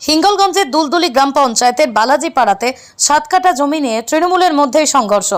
হিঙ্গলগঞ্জের দুলদুলি গ্রাম পঞ্চায়েতের বালাজি পাড়াতে সাত কাটা জমি নিয়ে তৃণমূলের মধ্যেই সংঘর্ষ।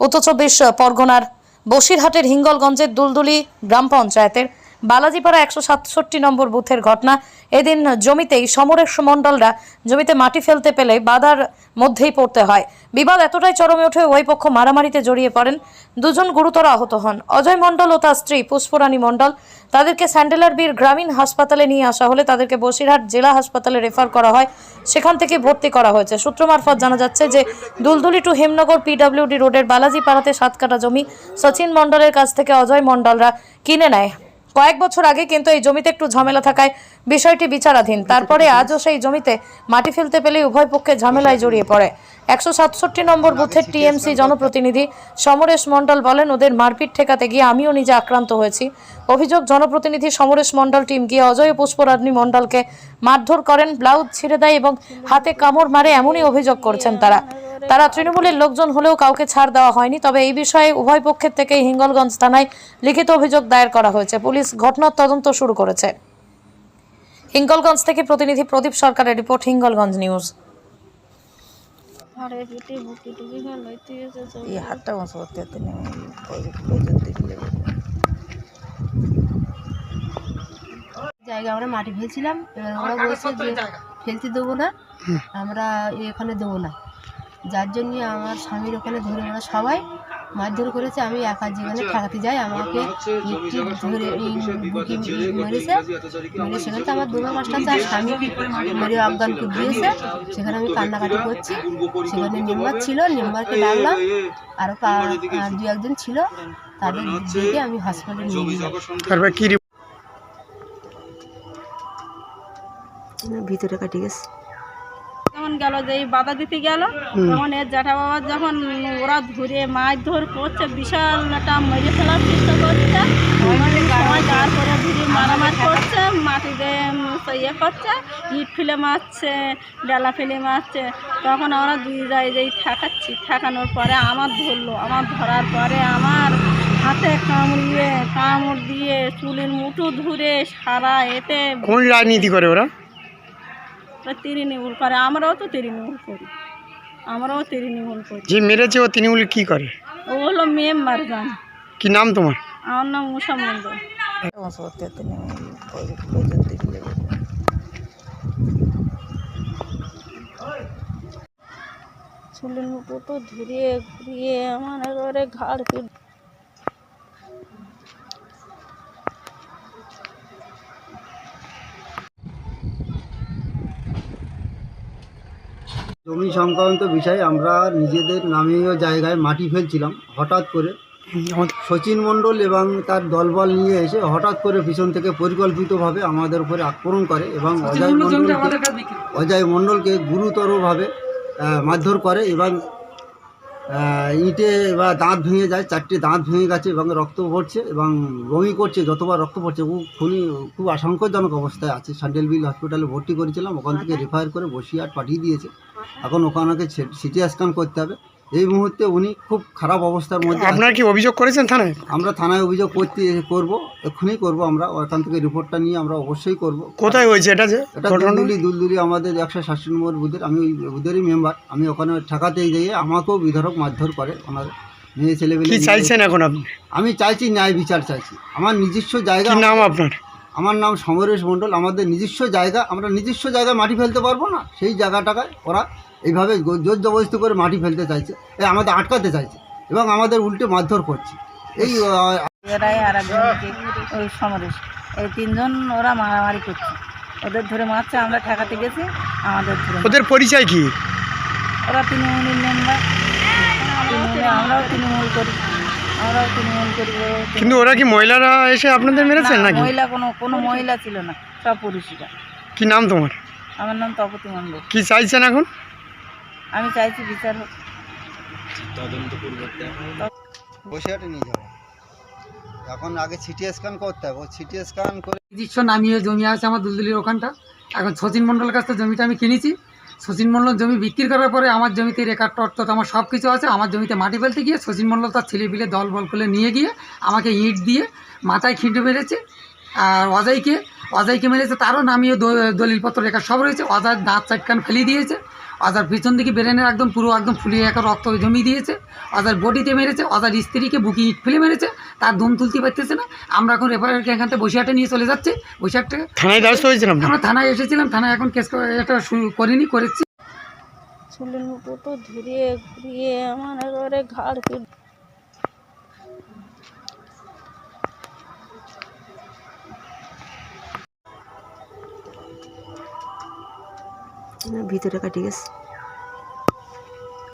উত্তর চব্বিশ পরগনার বসিরহাটের হিঙ্গলগঞ্জের দুলদুলি গ্রাম পঞ্চায়েতের বালাজিপাড়া একশো সাতষট্টি নম্বর বুথের ঘটনা। এদিন জমিতেই সমরেশ মণ্ডলরা জমিতে মাটি ফেলতে পেলে বাধার মধ্যেই পড়তে হয়। বিবাদ এতটাই চরমে ওঠে ওই পক্ষ মারামারিতে জড়িয়ে পড়েন। দুজন গুরুতর আহত হন। অজয় মণ্ডল ও তার স্ত্রী পুষ্পরানী মণ্ডল। তাদেরকে স্যান্ডেলার বীর গ্রামীণ হাসপাতালে নিয়ে আসা হলে তাদেরকে বসিরহাট জেলা হাসপাতালে রেফার করা হয়। সেখান থেকে ভর্তি করা হয়েছে। সূত্র মারফত জানা যাচ্ছে যে, দুলদুলি টু হেমনগর পিডব্লিউডি রোডের বালাজি পাড়াতে সাত কাটা জমি। সচিন মণ্ডলের কাছ থেকে অজয় মণ্ডলরা কিনে নেয়। কয়েক বছর আগে কিন্তু এই জমিতে একটু ঝামেলা থাকায় বিষয়টি বিচারাধীন। তারপরে আজও সেই জমিতে মাটি ফেলতে পেলে উভয় পক্ষে ঝামেলায় জড়িয়ে পড়ে। একশো সাতষট্টি নম্বর বুথের টিএমসি জনপ্রতিনিধি সমরেশ মণ্ডল বলেন, ওদের মারপিট ঠেকাতে গিয়ে আমিও নিজে আক্রান্ত হয়েছি। অভিযোগ, জনপ্রতিনিধি সমরেশ মণ্ডল টিম গিয়ে অজয় ও পুষ্পরাজ্ঞী মণ্ডলকে মারধর করেন, ব্লাউজ ছিঁড়ে দেয় এবং হাতে কামড় মারে এমনই অভিযোগ করছেন তারা। তারা তৃণমূলের লোকজন হলেও কাউকে ছাড় দেওয়া হয়নি। তবে এই বিষয়ে উভয় পক্ষের থেকে হিঙ্গলগঞ্জ থানায় লিখিত অভিযোগ দায়ের করা হয়েছে। পুলিশ ঘটনার তদন্ত শুরু করেছে। হিঙ্গলগঞ্জ থেকে প্রতিনিধি প্রদীপ সরকারের রিপোর্ট হিঙ্গলগঞ্জ নিউজ। আমরা মাটি ফেলছিলাম আমরা এখানে দেবো না। যার জন্য আমার স্বামীর ওখানে ধরে ওরা সবাই মারধর করেছে। আমি একা যেখানে ঠেকাতে যাই আমাকে ইট ধরে মেরেছে মেরে সেখানে তো আমার দুটো মাস্টার আছে আর স্বামী মেরে অজ্ঞান করে দিয়েছে সেখানে আমি কান্নাকাটি করছি। সেখানে মেম্বার ছিল মেম্বারকে ডাকলাম। আরও আর দু একজন ছিল তাদের ডেকে আমি হসপিটালে নিয়ে গেলাম। ভিতরে কাটি গেছে। যখন গেল যে এই বাধা দিতে গেল তখন এর জ্যাঠা বাবা যখন ওরা ধরে মাছ ধর করছে বিশাল একটা মেরে ফেলার চেষ্টা করছে। করে ধরে মারামার করছে মাটিতে ইয়ে করছে ইট ফেলে মারছে ডালা ফেলে মারছে। তখন আমরা দুই যাই যেই ঠেকাচ্ছি ঠেকানোর পরে আমার ধরলো আমার ধরার পরে আমার হাতে কামড়িয়ে কামড় দিয়ে চুলের মুঠো ধরে সারা এতে কোন রাজনীতি করে ওরা? তৃণমূল করে আমরাও তো তৃণমূল করি। আমরাও তৃণমূল করি। যে মেরেছে ও তৃণমূল কি করে? ও হলো মেম মারগান কি নাম তোমার? আমার নাম উষা মন্ডল চুলের মুখো তো ধুয়ে ঘুরিয়ে আমার একেবারে ঘাড় জমি সংক্রান্ত বিষয়ে আমরা নিজেদের নামীয় জায়গায় মাটি ফেলছিলাম হঠাৎ করে। সচিন মণ্ডল এবং তার দলবল নিয়ে এসে হঠাৎ করে পিছন থেকে পরিকল্পিতভাবে আমাদের উপরে আক্রমণ করে এবং অজয় মণ্ডলকে অজয় মণ্ডলকে গুরুতরভাবে মারধর করে এবং ইটে বা দাঁত ভেঙে যায় চারটে দাঁত ভেঙে গেছে এবং রক্ত পড়ছে এবং বমি করছে যতবার রক্ত পড়ছে ও খুনি খুব আশঙ্কাজনক অবস্থায় আছে। স্যান্ডেল বিল হসপিটালে ভর্তি করেছিলাম ওখান থেকে রেফার করে বসিয়াট পাঠিয়ে দিয়েছে। এখন ওখানে সিটি স্ক্যান করতে হবে। এই মুহূর্তে উনি খুব খারাপ অবস্থার মধ্যে। আপনারা কি অভিযোগ করেছেন থানায়? আমরা থানায় অভিযোগ করতে করব এক্ষুনি করব আমরা ওখান থেকে রিপোর্টটা নিয়ে আমরা অবশ্যই করব। কোথায় হয়েছে এটা যে? এটা দুলদুলি দুলদুলি আমাদের একশো ষাটটি নম্বর বুধের আমি ওই বুথেরই মেম্বার আমি ওখানে ঠেকাতে গিয়ে আমাকেও বিধারক মারধর করে ওনার মেয়ে ছেলে কি চাইছেন এখন আপনি? আমি চাইছি ন্যায় বিচার চাইছি। আমার নিজস্ব জায়গা নাম আপনার? আমার নাম সমরেশ মণ্ডল আমাদের নিজস্ব জায়গা আমরা নিজস্ব জায়গায় মাটি ফেলতে পারব না সেই জায়গাটাকে ওরা এইভাবে জোর জবরদস্তি করে মাটি ফেলতে চাইছে এ আমাদের আটকাতে চাইছে এবং আমাদের উল্টে মারধর করছে। এই এরাই আর ওই সমরেশ। এই তিনজন ওরা মারামারি করছে। ওদের ধরে মারছে আমরা ঠেকাতে গেছি আমাদের ধরে ওদের পরিচয় কি? ওরা তৃণমূলের মেম্বার তৃণমূলে আমরাও তৃণমূল করি। আমরাও তৃণমূল করি। কিন্তু ওরা কি মহিলারা এসে আপনাদের মেরেছেন না, নাকি? মহিলা কোনো কোনো মহিলা ছিল না সব পুরুষরা। কি নাম তোমার? আমার নাম তপতি মণ্ডল। কি চাইছেন এখন? আমি চাইছি বিচার হোক। বসিরহাটে নিয়ে যাব এখন আগে সিটি স্ক্যান করতে হবে। সিটি স্ক্যান করে নিজস্ব নামিয়ে জমি আছে আমার দুলদুলির ওখানটা। এখন সচিন মণ্ডলের কাছ থেকে জমিটা আমি কিনেছি। সচিন মণ্ডল জমি বিক্রি করার পরে আমার জমিতে রেকার টর্ত আমার সব কিছু আছে। আমার জমিতে মাটি ফেলতে গিয়ে সচিন মণ্ডল তার ছেলে পিলে দল বল করে নিয়ে গিয়ে আমাকে ইট দিয়ে মাথায় খিঁটে মেরেছে। আর অজয়কে অজয়কে মেরেছে তারও নামিয়ে দ- দলিলপত্র রেখা সব রয়েছে। অজয় দাঁত চাটকান ফেলে দিয়েছে। অজার পিছন দিকে ব্রেনের একদম পুরো একদম ফুলিয়ে একা রক্ত জমিয়ে দিয়েছে। অজার বডিতে মেরেছে অজার স্ত্রীকে বুকি ইট ফেলে মেরেছে তার দম তুলতে পারতেছে না। আমরা এখন রেফারেলকে এখান থেকে বসিরহাটে নিয়ে চলে যাচ্ছি। বসিরহাটে থানায় দ্বারস্থ আপনি আমরা থানায় এসেছিলাম থানায় এখন কেস করে- এটা শুরু করিনি করেছি। চুলের মতো তো ঘুরিয়ে ঘুরিয়ে আমার একেবারে ঘাড় ভিতরে কাটি গেছে।